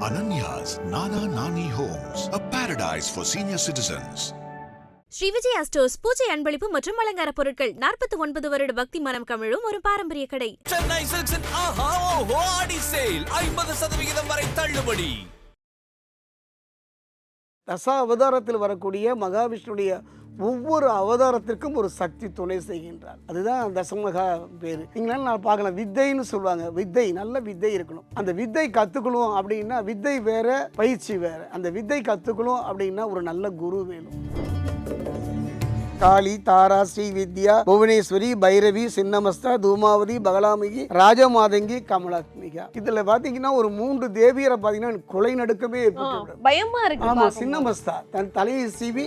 Ananya's Nana Nani Homes, a paradise for senior citizens. Sri Vijaya stores பூஜை அன்பளிப்பு மற்றும் அலங்கார பொருட்கள் நாற்பத்தி ஒன்பது வருட பக்தி மனம் கமிழும் ஒரு பாரம்பரிய கடை சென்னை சில்க்ஸின் ஆஹா ஓஹோ ஆடி சேல் ஐம்பது சதவிகிதம் வரை தள்ளுபடி தசா அவதாரத்தில் வரக்கூடிய மகாவிஷ்ணுடைய ஒவ்வொரு அவதாரத்திற்கும் ஒரு சக்தி துணை செய்கின்றார். அதுதான் தசமகா பேர் நீங்களால நான் பார்க்கலாம். வித்தைன்னு சொல்லுவாங்க. வித்தை நல்ல வித்தை இருக்கணும். அந்த வித்தை கற்றுக்கணும் அப்படின்னா வித்தை வேற பயிற்சி வேற. அந்த வித்தை கற்றுக்கணும் அப்படின்னா ஒரு நல்ல குரு வேணும். காளி தாரா ஸ்ரீ வித்யா புவனேஸ்வரி பைரவி சின்னமஸ்தா தூமாவதி பகலாமிகி ராஜமாதங்கி கமலாத்மிகா. இதுல பாத்தீங்கன்னா ஒரு மூன்று தேவியரை பாத்தீங்கன்னா கொலை நடுக்கமே பயமா இருக்கு ஆமா. சின்னமஸ்தா. தன் தலையை சீவி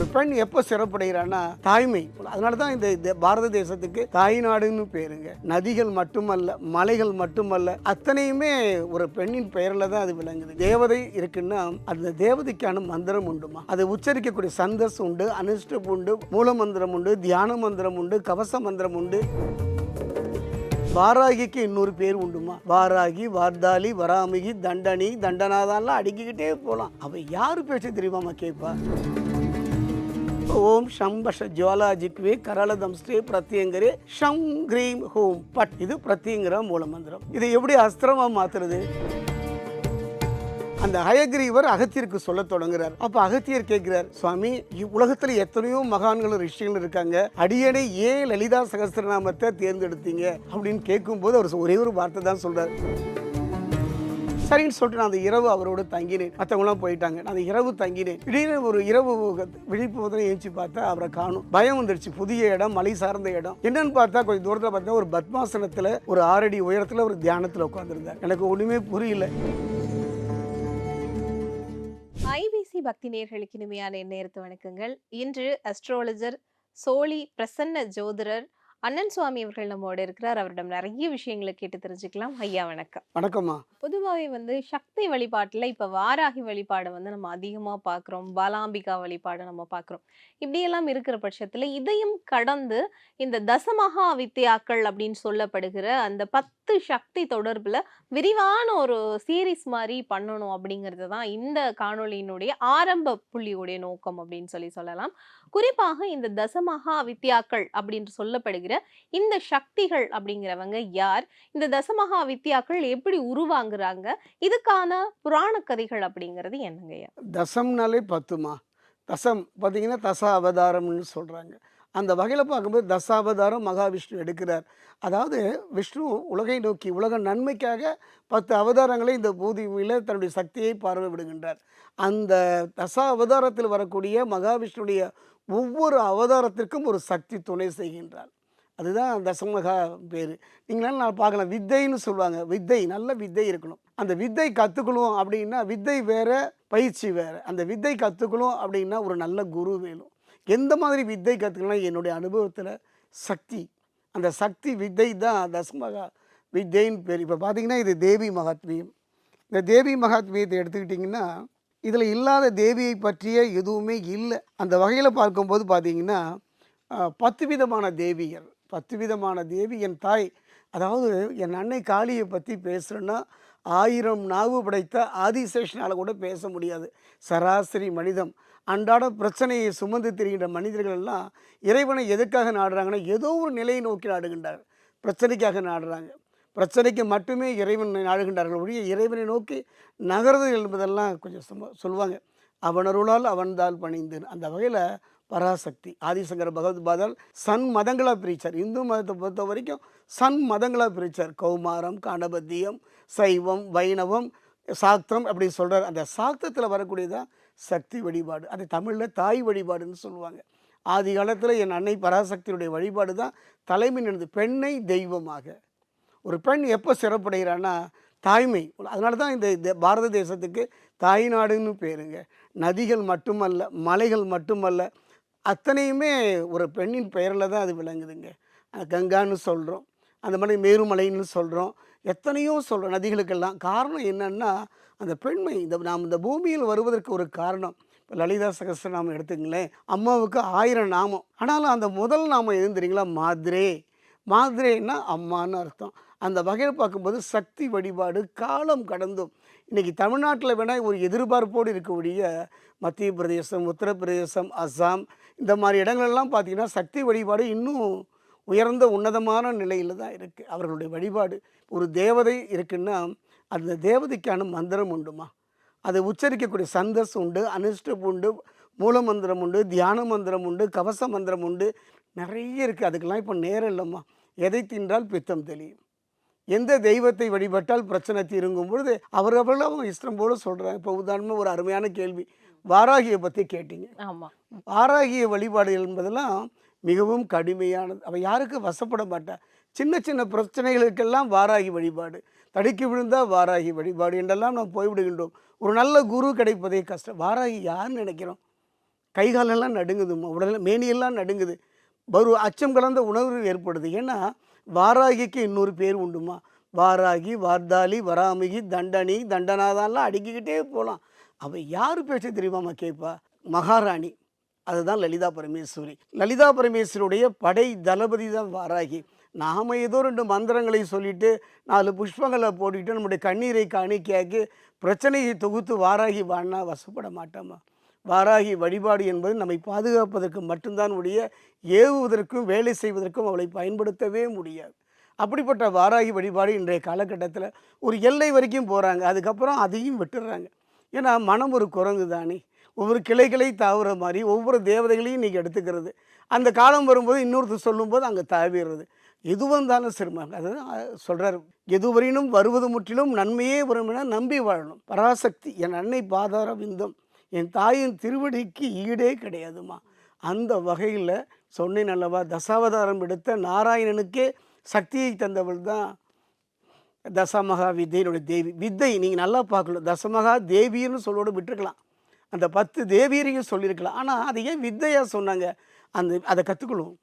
ஒரு பெண் எப்போ சிறப்படைகிறான்னா தாய்மை. அதனால தான் இந்த பாரத தேசத்துக்கு தாய்நாடுன்னு பேருங்க. நதிகள் மட்டுமல்ல மலைகள் மட்டுமல்ல அத்தனையுமே ஒரு பெண்ணின் பெயரில் தான் அது விளங்குது. தேவதை இருக்குன்னா அந்த தேவதைக்கான மந்திரம் உண்டுமா? அதை உச்சரிக்கக்கூடிய சந்தஸ் உண்டு அனுஷ்டப் உண்டு மூல மந்திரம் உண்டு தியான மந்திரம் உண்டு கவச மந்திரம் உண்டு. வாராகிக்கு இன்னொரு பேர் உண்டுமா? வாராகி வார்தாளி வராமிகி தண்டனி தண்டனாதான்லாம் அடிக்கிக்கிட்டே போகலாம் அவள் யார் பேச்சு தெரியுமாம்மா கேட்பா ஓம் சம்பஷ ஜுவாலாஜிக்வே கரளதம் ஸ்ரீ பிரத்யங்கரே. ஷம் கிரீம் ஹோம் பட் இது பிரத்யங்கிற மூல மந்திரம். இதை எப்படி அஸ்திரமா மாத்துறது? அந்த ஹயக்ரீவர் அகத்தியருக்கு சொல்ல தொடங்குறார். அப்ப அகத்தியர் கேட்கிறார் சுவாமி உலகத்துல எத்தனையோ மகான்களும் ரிஷிகளும் இருக்காங்க. அடியனை ஏன் லலிதா சகசிரநாமத்தை தேர்ந்தெடுத்தீங்க? அப்படின்னு கேட்கும்போது அவர் ஒரே ஒரு வார்த்தை தான் சொல்றாரு. சரின்னு சொல்லிட்டு நான் அந்த இரவு அவரோட தங்கினேன். மற்றவங்களாம் போயிட்டாங்க. நான் அந்த இரவு தங்கினேன். திடீர்னு ஒரு இரவு விழிப்புணர்வு ஏஞ்சி பார்த்தா அவரை காணும். பயம் வந்துடுச்சு புதிய இடம் மலை சார்ந்த இடம். என்னன்னு பார்த்தா கொஞ்சம் தூரத்தில் பார்த்தா ஒரு பத்மாசனத்தில் ஒரு ஆறடி உயரத்தில் ஒரு தியானத்தில் உட்காந்துருந்தார் எனக்கு ஒன்றுமே புரியல. ஐபிசி பக்தி நேர்களுக்கு இனிமையான நேரத்து வணக்கங்கள். இன்று அஸ்ட்ராலஜர் சோழி பிரசன்ன ஜோதிடர் அண்ணன் சுவாமி அவர்கள் நம்மோட இருக்கிறார். அவரிடம் நிறைய விஷயங்களை கேட்டு தெரிஞ்சுக்கலாம். ஐயா வணக்கம். வணக்கம்மா. பொதுவாகவே வந்து சக்தி வழிபாட்டுல இப்ப வாராகி வழிபாடை வந்து நம்ம அதிகமா பார்க்கிறோம். பாலாம்பிகா வழிபாடை நம்ம பார்க்கிறோம். இப்படியெல்லாம் இருக்கிற பட்சத்துல இதையும் கடந்து இந்த தசமகா வித்தியாக்கள் அப்படின்னு சொல்லப்படுகிற அந்த பத்து சக்தி தொடர்புல விரிவான ஒரு சீரிஸ் மாதிரி பண்ணணும் அப்படிங்கிறது தான் இந்த காணொளியினுடைய ஆரம்ப புள்ளியுடைய நோக்கம் அப்படின்னு சொல்லி சொல்லலாம். குறிப்பாக இந்த தசமகா வித்தியாக்கள் அப்படின்னு சொல்லப்படுகிற இந்த சக்திகள் அப்படிங்கிறவங்க யார்? இந்த தசமகா வித்யாக்கள் எப்படி உருவாங்குறாங்க? இதுக்கான புராண கதைகள் அப்படிங்கிறது என்னங்கய்யா தசம்னாலே பத்துமா? தசம் பார்த்தீங்கன்னா தச அவதாரம்னு சொல்கிறாங்க அந்த வகையில் பார்க்கும்போது தசாவதாரம் மகாவிஷ்ணு எடுக்கிறார். அதாவது விஷ்ணு உலகை நோக்கி உலக நன்மைக்காக பத்து அவதாரங்களை இந்த பூதியில் தன்னுடைய சக்தியை பார்வை விடுகின்றார் அந்த தசா அவதாரத்தில் வரக்கூடிய மகாவிஷ்ணுடைய ஒவ்வொரு அவதாரத்திற்கும் ஒரு சக்தி துணை செய்கின்றார். அதுதான் தசமகா பேர். நீங்களால நான் பார்க்கலாம் வித்தைன்னு சொல்லுவாங்க. வித்தை நல்ல வித்தை இருக்கணும். அந்த வித்தை கற்றுக்கணும் அப்படின்னா வித்தை வேறு பயிற்சி வேறு. அந்த வித்தை கற்றுக்கணும் அப்படின்னா ஒரு நல்ல குரு வேணும். எந்த மாதிரி வித்தை கற்றுக்கலாம் என்னுடைய அனுபவத்தில் சக்தி. அந்த சக்தி வித்தை தான் தசமகா வித்தைன்னு பேர். இப்போ பார்த்திங்கன்னா இது தேவி மகாத்மியம். இந்த தேவி மகாத்மியத்தை எடுத்துக்கிட்டிங்கன்னா இதில் இல்லாத தேவியை பற்றிய எதுவுமே இல்லை. அந்த வகையில் பார்க்கும்போது பார்த்தீங்கன்னா பத்து விதமான தேவியர் பத்து விதமான தேவி என் தாய். அதாவது என் அன்னை காளியை பற்றி பேசுகிறேன்னா ஆயிரம் நாவு படைத்த ஆதிசேஷனால் கூட பேச முடியாது. சராசரி மனிதம். அன்றாட பிரச்சனையை சுமந்து திரிகின்ற மனிதர்கள் எல்லாம் இறைவனை எதுக்காக நாடுறாங்கன்னா ஏதோ ஒரு நிலையை நோக்கி நாடுகின்றார் பிரச்சனைக்காக நாடுறாங்க. பிரச்சனைக்கு மட்டுமே இறைவன் நாடுகின்றார்கள் ஒழிய இறைவனை நோக்கி நகர்வது என்பதெல்லாம் கொஞ்சம் சும்மா சொல்லுவாங்க அவனருளால் அவன்தால் பணிந்து அந்த வகையில் பராசக்தி. ஆதிசங்கர பகவதாதால் சன் மதங்களாக பிரித்தார் இந்து மதத்தை பொறுத்த வரைக்கும் சன் மதங்களாக பிரித்தார் கௌமாரம் கணபத்தியம் சைவம் வைணவம் சாக்தம் அப்படி சொல்கிறார் அந்த சாக்தத்தில் வரக்கூடியதான் சக்தி வழிபாடு. அது தமிழில் தாய் வழிபாடுன்னு சொல்லுவாங்க. ஆதி காலத்தில் என் அன்னை பராசக்தியுடைய வழிபாடு தான் தலைமை நின்று பெண்ணை தெய்வமாக. ஒரு பெண் எப்போ சிறப்படைகிறான்னா தாய்மை. அதனால தான் இந்த பாரத தேசத்துக்கு தாய்நாடுன்னு பேருங்க. நதிகள் மட்டுமல்ல மலைகள் மட்டுமல்ல அத்தனையுமே ஒரு பெண்ணின் பெயரில் தான் அது விளங்குதுங்க. கங்கான்னு சொல்கிறோம் அந்த மாதிரி மேருமலைன்னு சொல்கிறோம் எத்தனையோ சொல்கிறோம் நதிகளுக்கெல்லாம். காரணம் என்னென்னா அந்த பெண்மை இந்த நாம் இந்த பூமியில் வருவதற்கு ஒரு காரணம். இப்போ லலிதா சகஸ்ரநாமம் எடுத்துங்களேன். அம்மாவுக்கு ஆயிரம் நாமம். ஆனாலும் அந்த முதல் நாமம் எதுன்னு தெரியுங்களா? மாத்ரே. மாத்ரேன்னா அம்மான்னு அர்த்தம். அந்த வகையில் பார்க்கும்போது சக்தி வழிபாடு காலம் கடந்தும். இன்றைக்கி தமிழ்நாட்டில் வேணால் ஒரு எதிர்பார்ப்போடு இருக்கக்கூடிய மத்திய பிரதேசம் உத்தரப்பிரதேசம் அஸ்ஸாம் இந்த மாதிரி இடங்களெல்லாம் பார்த்திங்கன்னா சக்தி வழிபாடு இன்னும் உயர்ந்த உன்னதமான நிலையில் தான் இருக்குது அவர்களுடைய வழிபாடு ஒரு தேவதை இருக்குன்னா அந்த தேவதைக்கான மந்திரம் உண்டுமா? அதை உச்சரிக்கக்கூடிய சந்தஸ் உண்டு அனுஷ்டப் உண்டு மூல மந்திரம் உண்டு தியான மந்திரம் உண்டு கவச மந்திரம் உண்டு நிறைய இருக்குது அதுக்கெல்லாம் இப்போ நேரம் இல்லைம்மா. எதை தின்றால் பித்தம் தெளியும். எந்த தெய்வத்தை வழிபட்டால் பிரச்சனை தீருங்கும் பொழுது அவரவர்கள் அவங்க இஷ்டம் போல சொல்கிறாங்க இப்போ உதாரணமாக ஒரு அருமையான கேள்வி. வாராகியை பற்றி கேட்டீங்க. ஆமா. வாராகிய வழிபாடு என்பதெல்லாம் மிகவும் கடுமையானது. அவள் யாருக்கு வசப்பட மாட்டா. சின்ன சின்ன பிரச்சனைகளுக்கெல்லாம் வாராகி வழிபாடு. தடுக்கி விழுந்தால் வாராகி வழிபாடு என்றெல்லாம் நாம் போய்விடுகின்றோம். ஒரு நல்ல குரு கிடைப்பதே கஷ்டம். வாராகி யாருன்னு நினைக்கிறோம்? கை காலெல்லாம் நடுங்குதும்மா. உடல் மேனியெல்லாம் நடுங்குது. ஒரு அச்சம் கலந்த உணர்வு ஏற்படுது. ஏன்னா வாராகிக்கு இன்னொரு பேர் உண்டுமா வாராகி வார்தாளி வராமிகி தண்டனி தண்டனாதான்லாம் அடுக்கிக்கிட்டே போகலாம் அவள் யார் பேச்சு தெரியுமாம்மா கேட்பா மகாராணி. அதுதான் லலிதா பரமேஸ்வரி. லலிதா பரமேஸ்வரியுடைய படை தளபதி தான் வாராகி. நாம் ஏதோ ரெண்டு மந்திரங்களை சொல்லிட்டு நாலு புஷ்பங்களை போட்டுக்கிட்டு நம்முடைய கண்ணீரை காணிக்கையாக்கி பிரச்சனையை தொகுத்து வாராகி வான்னா வசப்பட மாட்டோமா வாராகி வழிபாடு என்பது நம்மை பாதுகாப்பதற்கு மட்டும்தான் உடைய ஏவுவதற்கும் வேலை செய்வதற்கும் அவளை பயன்படுத்தவே முடியாது. அப்படிப்பட்ட வாராகி வழிபாடு இன்றைய காலகட்டத்தில் ஒரு எல்லை வரைக்கும் போகிறாங்க அதுக்கப்புறம் அதையும் விட்டுடுறாங்க ஏன்னா மனம் ஒரு குரங்கு தானே. ஒவ்வொரு கிளைகளை தாவுற மாதிரி ஒவ்வொரு தேவதைகளையும் இன்றைக்கி எடுத்துக்கிறது. அந்த காலம் வரும்போது இன்னொருத்தர் சொல்லும்போது அங்கே தாவிடுறது. எது வந்தாலும் சிரமம் அதுதான் சொல்கிறார் எதுவரையினும் வருவது முற்றிலும் நன்மையே வரும் நம்பி வாழணும். பராசக்தி என் அன்னை பாதார விந்தம் என் தாயின் திருவடிக்கு ஈடே கிடையாதுமா. அந்த வகையில் சொன்னேன் அல்லவா தசாவதாரம் எடுத்த நாராயணனுக்கே சக்தியை தந்தவள் தான் தசமகா வித்தையினுடைய தேவி. வித்தை நீங்கள் நல்லா பார்க்கணும். தசமகா தேவின்னு சொல்லோடு விட்டுருக்கலாம். அந்த பத்து தேவியரையும் சொல்லியிருக்கலாம். ஆனால் அதை ஏன் வித்தையாக சொன்னாங்க? அந்த அதை கற்றுக்கணும்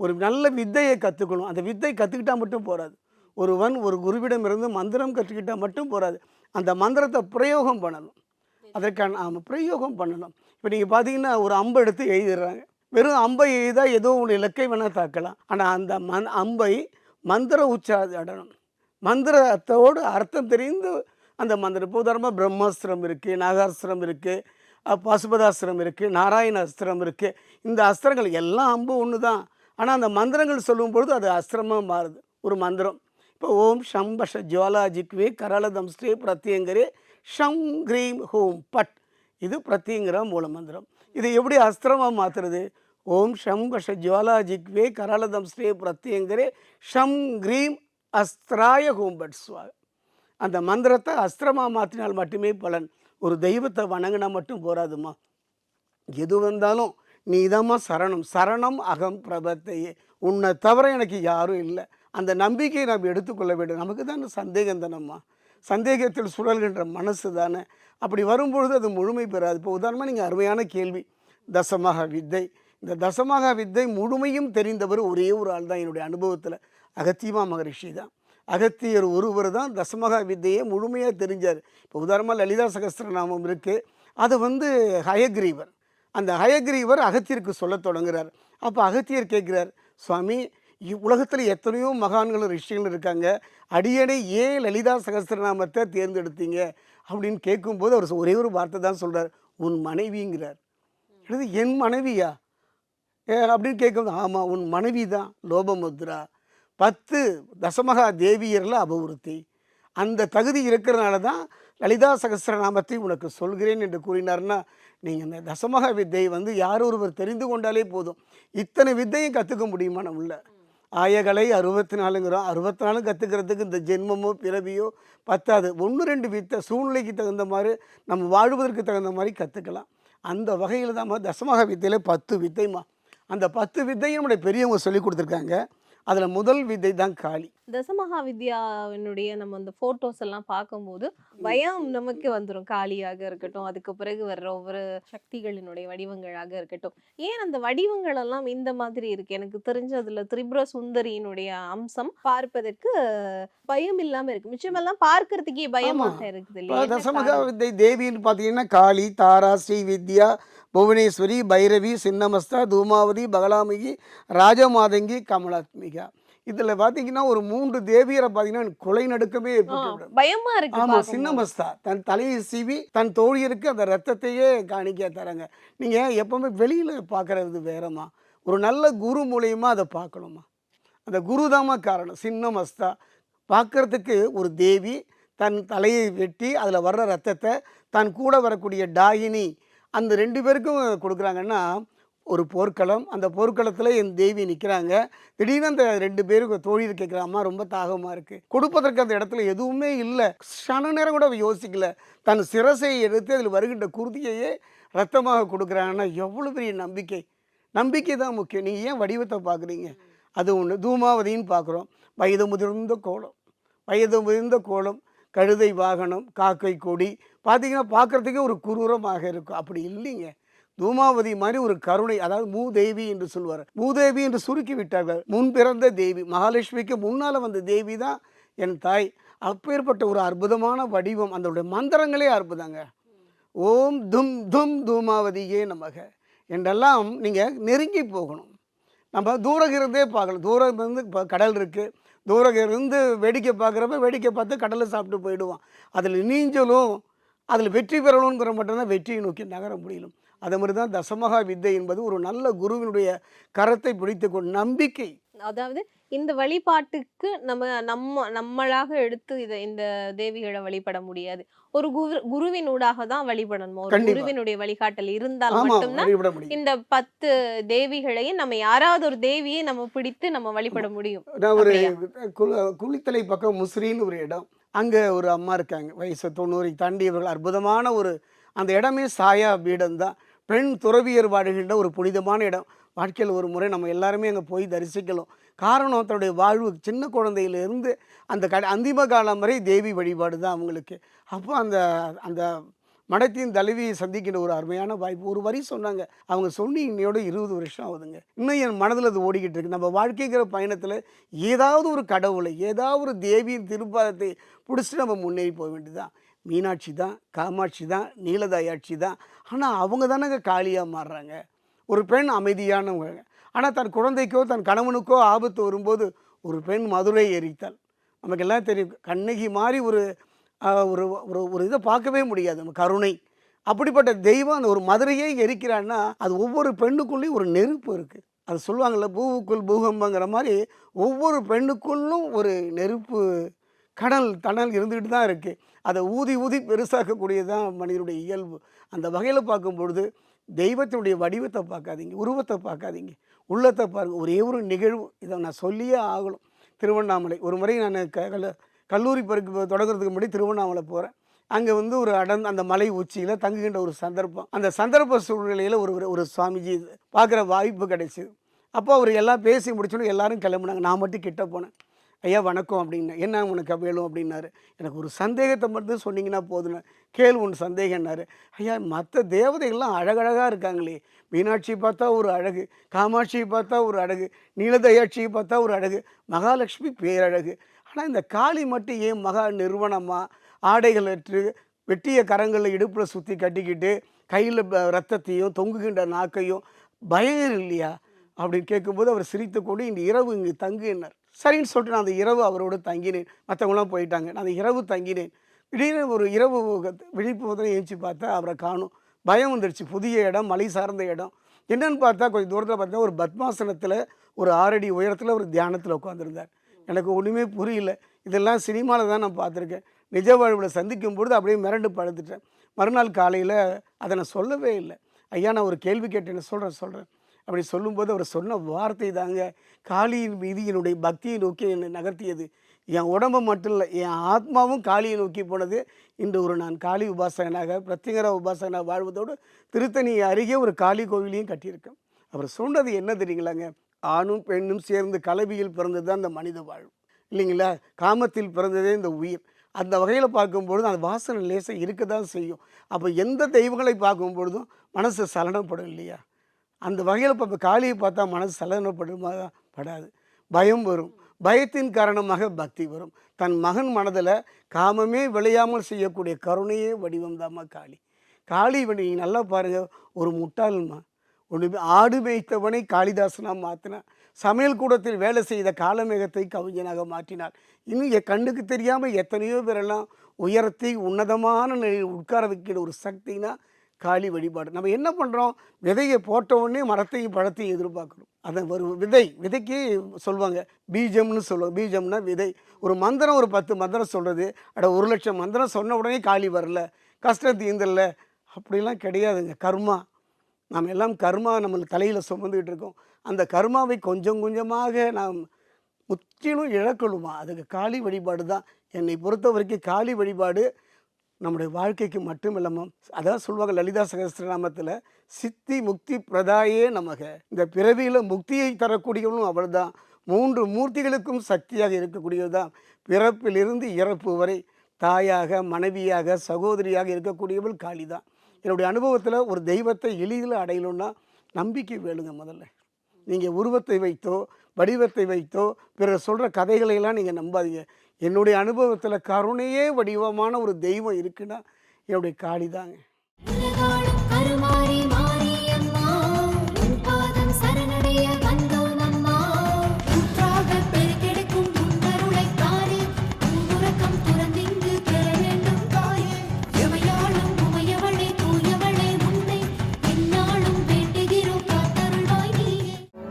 ஒரு நல்ல வித்தையை கற்றுக்கணும் அந்த வித்தை கற்றுக்கிட்டால் மட்டும் போகாது ஒருவன் ஒரு குருவிடமிருந்து மந்திரம் கற்றுக்கிட்டால் மட்டும் போகாது அந்த மந்திரத்தை பிரயோகம் பண்ணணும். அதற்கான ஆமாம் பிரயோகம் பண்ணணும். இப்போ நீங்கள் பார்த்தீங்கன்னா ஒரு அம்பை எடுத்து எழுதிடுறாங்க. வெறும் அம்பை எழுதால் ஏதோ ஒரு இலக்கை வேணால் தாக்கலாம். ஆனால் அந்த மண் அம்பை மந்திர உச்சாடணும் மந்திரத்தோடு அர்த்தம் தெரிந்து அந்த மந்திரம். இப்போ உதாரணமாக பிரம்மாஸ்திரம் இருக்குது நாகாஸ்திரம் இருக்குது பசுபதாஸ்திரம் இருக்குது நாராயண அஸ்திரம் இருக்குது இந்த அஸ்திரங்கள் எல்லாம் அம்பு ஒன்று தான். ஆனால் அந்த மந்திரங்கள் சொல்லும் பொழுது அது அஸ்திரமாக மாறுது. ஒரு மந்திரம். இப்போ ஓம் ஷம்பஷ ஜுவாலாஜிக்வே கரளதம் ஸ்ரீ பிரத்யங்கரே ஷம் க்ரீம் ஹோம் பட். இது பிரத்யங்கிற மூல மந்திரம். இது எப்படி அஸ்திரமாக மாற்றுறது ஓம் ஷம் பஷ ஜுவாலாஜிக்வே கரளதம் ஸ்ரீ பிரத்யங்கரே ஷம் க்ரீம் அஸ்திராய ஹோம் அந்த மந்திரத்தை அஸ்திரமாக மாற்றினால் மட்டுமே பலன். ஒரு தெய்வத்தை வணங்கினா மட்டும் போராதுமா? எது வந்தாலும் நீதாம்மா சரணம். சரணம் அகம் பிரபத்தையே. உன்னை தவிர எனக்கு யாரும் இல்லை. அந்த நம்பிக்கையை நாம் எடுத்துக்கொள்ள வேண்டும். நமக்கு தானே சந்தேகம் தானம்மா? சந்தேகத்தில் சுழல்கின்ற மனசு தானே. அப்படி வரும்பொழுது அது முழுமை பெறாது. இப்போ உதாரணமாக நீங்கள் அருமையான கேள்வி. தசமகா வித்தை. இந்த தசமகா வித்தை முழுமையும் தெரிந்தவர் ஒரே ஒரு ஆள் தான் என்னுடைய அனுபவத்தில். அகத்தியமா மகரிஷி தான். அகத்தியர் ஒருவர் தான் தசமகா வித்தையை முழுமையாக தெரிஞ்சார். இப்போ உதாரணமாக லலிதா சகஸ்திரநாமம் இருக்குது அது வந்து ஹயக்ரீவர். அந்த ஹயக்ரீவர் அகத்தியருக்கு சொல்ல தொடங்குறார். அப்போ அகத்தியர் கேட்குறார் சுவாமி உலகத்தில் எத்தனையோ மகான்களும் ரிஷிகளும் இருக்காங்க. அடியடை ஏன் லலிதா சகஸ்திரநாமத்தை தேர்ந்தெடுத்தீங்க? அப்படின்னு கேட்கும்போது அவர் ஒரே ஒரு வார்த்தை தான் சொல்கிறார் உன் மனைவிங்கிறார். இது என் மனைவியா? ஏ, அப்படின்னு கேட்கும்போது ஆமாம் உன் மனைவி தான் லோபமுத்ரா. பத்து தசமகா தேவியரில் அபவிருத்தி. அந்த தகுதி இருக்கிறனால தான் லலிதா சகசிரநாமத்தை உனக்கு சொல்கிறேன் என்று கூறினார்னா நீங்கள் இந்த தசமகா வித்தையை வந்து யார் ஒருவர் தெரிந்து கொண்டாலே போதும். இத்தனை வித்தையும் கற்றுக்க முடியுமா நம்மள? ஆயகலை அறுபத்தி நாலுங்கிறோம் அறுபத்தி நாலு கற்றுக்கிறதுக்கு இந்த ஜென்மமோ பிறவியோ பத்தாது. ஒன்று ரெண்டு வித்தை சூழ்நிலைக்கு தகுந்த மாதிரி நம்ம வாழ்வதற்கு தகுந்த மாதிரி கற்றுக்கலாம் அந்த வகையில் தான் தசமக வித்தையில் பத்து வித்தைமா அந்த பத்து வித்தையும் நம்முடைய பெரியவங்க சொல்லி கொடுத்துருக்காங்க. அதில் முதல் வித்தை தான் காளி. தசமகா வித்யாவினுடைய நம்ம அந்த போட்டோஸ் எல்லாம் பார்க்கும்போது பயம் நமக்கு வந்துரும். காளியாக இருக்கட்டும் அதுக்கு பிறகு வர்ற ஒவ்வொரு சக்திகளினுடைய வடிவங்களாக இருக்கட்டும். ஏன் அந்த வடிவங்கள் எல்லாம் இந்த மாதிரி இருக்கு? எனக்கு தெரிஞ்ச அதுல திரிபுர சுந்தரியினுடைய அம்சம் பார்ப்பதற்கு பயம் இல்லாம இருக்கு. மிச்சமெல்லாம் பார்க்கறதுக்கே பயமாக இருக்குது இல்லையா? தசமகா? வித்தை தேவின்னு பார்த்தீங்கன்னா காளி தாரா ஸ்ரீ வித்யா புவனேஸ்வரி பைரவி சின்னமஸ்தா தூமாவதி பகலாமிகி ராஜமாதங்கி கமலாத்மிகா. இதில் பார்த்தீங்கன்னா ஒரு மூன்று தேவியரை பார்த்தீங்கன்னா எனக்கு கொலை நடுக்கமே ஏற்பட்டு பயமா இருக்கு பார்க்கும்போது. சின்னமஸ்தா தன் தலையை சீவி தன் தோழியருக்கு அந்த ரத்தத்தையே காணிக்க தராங்க. நீங்கள் எப்பவுமே வெளியில் பார்க்குறது வேறம்மா. ஒரு நல்ல குரு மூலியமாக அதை பார்க்கணுமா அந்த குரு தாம்மா காரணம் சின்னமஸ்தா பார்க்கறதுக்கு ஒரு தேவி தன் தலையை வெட்டி அதில் வர்ற ரத்தத்தை தன் கூட வரக்கூடிய டாயினி அந்த ரெண்டு பேருக்கும் கொடுக்குறாங்கன்னா ஒரு போர்க்களம். அந்த போர்க்களத்தில் என் தேவி நிற்கிறாங்க திடீர்னு அந்த ரெண்டு பேரும் தோழியில் கேட்குற அம்மா ரொம்ப தாகமாக இருக்குது கொடுப்பதற்கு அந்த இடத்துல எதுவுமே இல்லை. சன நேரம் கூட அவள் யோசிக்கல. தன் சிரசை எடுத்து அதில் வருகின்ற குருதியையே ரத்தமாக கொடுக்குறாங்கன்னா எவ்வளோ பெரிய நம்பிக்கை. நம்பிக்கை தான் முக்கியம். நீங்கள் ஏன் வடிவத்தை பார்க்குறீங்க? அது ஒன்று தூமாவதின்னு பார்க்குறோம். வயது முதிர்ந்த கோலம். வயது முதிர்ந்த கோலம். கழுதை வாகனம் காக்கை கொடி. பார்த்தீங்கன்னா பார்க்குறதுக்கே ஒரு குரூரமாக இருக்கும். அப்படி இல்லைங்க. தூமாவதி மாதிரி ஒரு கருணை அதாவது மூதேவி என்று சொல்வார். மூதேவி என்று சுருக்கி விட்டார்கள். முன் பிறந்த தேவி. மகாலட்சுமிக்கு முன்னால் வந்த தேவி தான் என் தாய். அப்பேற்பட்ட ஒரு அற்புதமான வடிவம். அதனுடைய மந்திரங்களே அற்புதங்க. ஓம் தும் தும் தூமாவதியே நமக. என்றெல்லாம் நீங்கள் நெருங்கி போகணும். நம்ம தூரம் இருந்தே பார்க்கலாம் தூரம் இருந்து இப்போ கடல் இருக்குது தூரம் இருந்து வேடிக்கை பார்க்குறப்ப வேடிக்கை பார்த்து கடலை சாப்பிட்டு போயிடுவான். அதில் நீஞ்சலும் அதில் வெற்றி பெறணுங்கிற மட்டும்தான் வெற்றியை நோக்கி நகர முடியலும். அதே மாதிரி தான் தசமகா வித்தை என்பது ஒரு நல்ல குருவினுடைய கரத்தை பிடித்து கொண்டு நம்பிக்கை. அதாவது இந்த வழிபாட்டுக்கு நம்ம நம்ம நம்மளாக எடுத்து இதை இந்த தேவிகளை வழிபட முடியாது. ஒரு குரு குருவின் ஊடாக தான் வழிபடணும். ஒரு. குருவினுடைய வழிகாட்டல் இருந்தால் மட்டும்தான் இந்த பத்து தேவிகளையும் நம்ம யாராவது ஒரு தேவியை நம்ம பிடித்து நம்ம வழிபட முடியும். நான் ஒரு குளித்தலை பக்கம் முசிறின்னு ஒரு இடம். அங்கே ஒரு அம்மா இருக்காங்க. வயசு தொண்ணூறை தாண்டியவர்கள். அற்புதமான ஒரு அந்த இடமே சாயா பீடம் தான் பெண் துறவியர் வாழுகின்ற ஒரு புனிதமான இடம். வாழ்க்கையில் ஒரு முறை நம்ம எல்லாருமே அங்கே போய் தரிசிக்கலாம். காரணம் தன்னுடைய வாழ்வு சின்ன குழந்தையிலிருந்து அந்த க அந்திம காலம் வரை தேவி வழிபாடு தான் அவங்களுக்கு. அப்போ அந்த அந்த மடத்தின் தலைவியை சந்திக்கின்ற ஒரு அருமையான வாய்ப்பு. ஒரு வரி சொன்னாங்க. அவங்க சொன்னி இன்னையோட இருபது வருஷம் ஆகுதுங்க. இன்னும் என் மனதில் அது ஓடிக்கிட்டு இருக்கு. நம்ம வாழ்க்கைங்கிற பயணத்தில் ஏதாவது ஒரு கடவுளை ஏதாவது ஒரு தேவியின் திருப்பாதத்தை பிடிச்சி நம்ம முன்னேறி போக வேண்டியதுதான். மீனாட்சி தான் காமாட்சி தான் நீலதாயாட்சி தான். ஆனால் அவங்க தானேங்க காளியாக மாறுறாங்க. ஒரு பெண் அமைதியானவங்க. ஆனால் தன் குழந்தைக்கோ தன் கணவனுக்கோ ஆபத்து வரும்போது ஒரு பெண் மதுரை எரித்தாள் நமக்கெல்லாம் தெரியும் கண்ணகி மாதிரி ஒரு ஒரு ஒரு ஒரு இதை பார்க்கவே முடியாது நம்ம கருணை. அப்படிப்பட்ட தெய்வம் அந்த ஒரு மதுரையே எரிக்கிறான்னா அது ஒவ்வொரு பெண்ணுக்குள்ளேயும் ஒரு நெருப்பு இருக்குது அது சொல்லுவாங்கள்ல பூவுக்குள் பூகம்பங்கிற மாதிரி ஒவ்வொரு பெண்ணுக்குள்ளும் ஒரு நெருப்பு கடல் தணல் இருந்துக்கிட்டு தான் இருக்குது அதை ஊதி ஊதி பெருசாக்கக்கூடியது தான் மனிதனுடைய இயல்பு. அந்த வகையில் பார்க்கும் பொழுது தெய்வத்தினுடைய வடிவத்தை பார்க்காதீங்க உருவத்தை பார்க்காதீங்க. உள்ளத்தை பாருங்கள் ஒரே ஒரு நிகழ்வு. இதை நான் சொல்லியே ஆகணும். திருவண்ணாமலை ஒரு முறை நான் க கல்ல- கல்லூரி பருக்கு தொடங்குறதுக்கு முன்னாடி திருவண்ணாமலை போகிறேன் அங்கே வந்து ஒரு அடர்ந்த அந்த மலை உச்சியில் தங்குகின்ற ஒரு சந்தர்ப்பம். அந்த சந்தர்ப்ப சூழ்நிலையில் ஒரு ஒரு- ஒரு சுவாமிஜி பார்க்குற வாய்ப்பு கிடைச்சிது. அப்போ அவர் எல்லாம் பேசி முடிச்சோன்னு எல்லோரும் கிளம்புனாங்க. நான் மட்டும் கிட்ட போனேன். ஐயா வணக்கம் அப்படின்னா. என்ன உனக்கு வேணும் அப்படின்னாரு. எனக்கு ஒரு சந்தேகத்தை மட்டும் சொன்னீங்கன்னா போதுன்னு கேள் உன் சந்தேகம்னாரு ஐயா மற்ற தேவதைகள்லாம் அழகழகாக இருக்காங்களே. மீனாட்சி பார்த்தா ஒரு அழகு காமாட்சியை பார்த்தா ஒரு அழகு நீலதயாட்சியை பார்த்தா ஒரு அழகு மகாலட்சுமி பேரழகு. ஆனால் இந்த காளி மட்டும் ஏன் மகா நிறுவனமாக ஆடைகள் அற்று வெட்டிய கரங்களில் இடுப்பில் சுற்றி கட்டிக்கிட்டு கையில் ரத்தத்தையும் தொங்குகின்ற நாக்கையும் பயம் இல்லையா? அப்படின்னு கேட்கும்போது அவர் சிரித்து கொண்டு இந்த இரவு இங்கு தங்குனார் சரின்னு சொல்லிட்டு நான் அந்த இரவு அவரோடு தங்கினேன். மற்றவங்களாம் போயிட்டாங்க. நான் அந்த இரவு தங்கினேன். திடீர்னு ஒரு இரவு விழிப்பு முதல்ல ஏஞ்சி பார்த்தா அவரை காணும். பயம் வந்துடுச்சு புதிய இடம் மலை சார்ந்த இடம். என்னன்னு பார்த்தா கொஞ்சம் தூரத்தில் பார்த்தா ஒரு பத்மாசனத்தில் ஒரு ஆறடி உயரத்தில் ஒரு தியானத்தில் உட்காந்துருந்தார் எனக்கு ஒன்றுமே புரியல. இதெல்லாம் சினிமாவில் தான் நான் பார்த்துருக்கேன். நிஜ வாழ்வில் சந்திக்கும் பொழுது அப்படியே மிரண்டு படுத்துட்டேன். மறுநாள் காலையில் அதை நான் சொல்லவே இல்லை. ஐயா நான் ஒரு கேள்வி கேட்டேன் சொல்கிறேன் சொல்கிறேன் அப்படி சொல்லும்போது அவர் சொன்ன வார்த்தை தாங்க காளியின் மீது என்னுடைய பக்தியை நோக்கி என்னை நகர்த்தியது. என் உடம்பு மட்டும் இல்லை என் ஆத்மாவும் காளியை நோக்கி போனது. இன்று ஒரு நான் காளி உபாசகனாக பிரத்யங்கர உபாசகனாக வாழ்வதோடு திருத்தணி அருகே ஒரு காளி கோவிலையும் கட்டியிருக்கேன். அவர் சொன்னது என்ன தெரியுங்களாங்க? ஆணும் பெண்ணும் சேர்ந்து கலவியில் பிறந்தது தான் அந்த மனித வாழ்வு. இல்லைங்களா? காமத்தில் பிறந்ததே இந்த உயிர். அந்த வகையில் பார்க்கும்பொழுது அந்த வாசனை லேசாக இருக்க தான் செய்யும். அப்போ எந்த தெய்வங்களை பார்க்கும் பொழுதும் மனசு சலனப்படும் இல்லையா? அந்த வகையில் இப்போ காளியை பார்த்தா மனசு சலனப்படுமா படாது. பயம் வரும். பயத்தின் காரணமாக பக்தி வரும். தன் மகன் மனதில் காமமே விளையாமல் செய்யக்கூடிய கருணையே வடிவம்தாம்மா காளி. காளி நீங்கள் நல்லா பாருங்கள் ஒரு முட்டாளுமா. ஒன்று ஆடு மேய்த்தவனை காளிதாசனாக மாற்றினா சமையல் கூடத்தில் வேலை செய்த காலமேகத்தை கவிஞனாக மாற்றினார் இன்னும் என் கண்ணுக்கு தெரியாமல் எத்தனையோ பேரெல்லாம் உயரத்தை உன்னதமான நிலையில் உட்கார வைக்கிற ஒரு சக்தினா காளி வழிபாடு. நம்ம என்ன பண்ணுறோம் விதையை போட்டவுடனே மரத்தையும் பழத்தையும் எதிர்பார்க்குறோம். அதை ஒரு விதை விதைக்கு சொல்லுவாங்க பீஜம்னு சொல்லுவாங்க. பீஜம்னா விதை. ஒரு மந்திரம் ஒரு பத்து மந்திரம் சொல்கிறது அட ஒரு லட்சம் மந்திரம் சொன்ன உடனே காளி வரல. கஷ்டம் தீந்தல்ல அப்படிலாம் கிடையாதுங்க. கர்மா. நாம் எல்லாம் கர்மா நம்ம தலையில் சுமந்துக்கிட்டு இருக்கோம். அந்த கர்மாவை கொஞ்சம் கொஞ்சமாக நாம் முற்றிலும் இழக்கணுமா? அதுக்கு காளி வழிபாடு தான் என்னை பொறுத்த வரைக்கும் காளி வழிபாடு நம்முடைய வாழ்க்கைக்கு மட்டும் இல்லாமல் அதான் சொல்லுவாங்க லலிதா சகஸ்திரநாமத்தில் சித்தி முக்தி பிரதாயே நமக. இந்த பிறவியில் முக்தியை தரக்கூடியவனும் அவள் தான் மூன்று மூர்த்திகளுக்கும் சக்தியாக இருக்கக்கூடியது தான் பிறப்பிலிருந்து இறப்பு வரை தாயாக மனைவியாக சகோதரியாக இருக்கக்கூடியவள் காளி தான் என்னுடைய அனுபவத்தில் ஒரு தெய்வத்தை எளிதில் அடையணும்னா நம்பிக்கை வேணுங்க முதல்ல. நீங்கள் உருவத்தை வைத்தோ வடிவத்தை வைத்தோ பிறர் சொல்கிற கதைகளையெல்லாம் நீங்கள் நம்பாதீங்க. என்னுடைய அனுபவத்தில் கருணையே வடிவமான ஒரு தெய்வம் இருக்குன்னா என்னுடைய காளி தாங்க.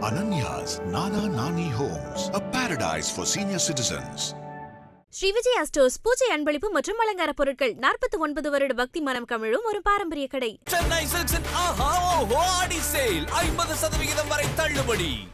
Ananya's Nana Nani Homes, a paradise for senior citizens. Shri Vijay அஸ்டோஸ் பூஜை அன்பளிப்பு மற்றும் அலங்கார பொருட்கள் நாற்பத்தி ஒன்பது வருட பக்தி மனம் கமிழும் ஒரு பாரம்பரிய கடை. சென்னை ஐம்பது சதவிகிதம் வரை தள்ளுபடி.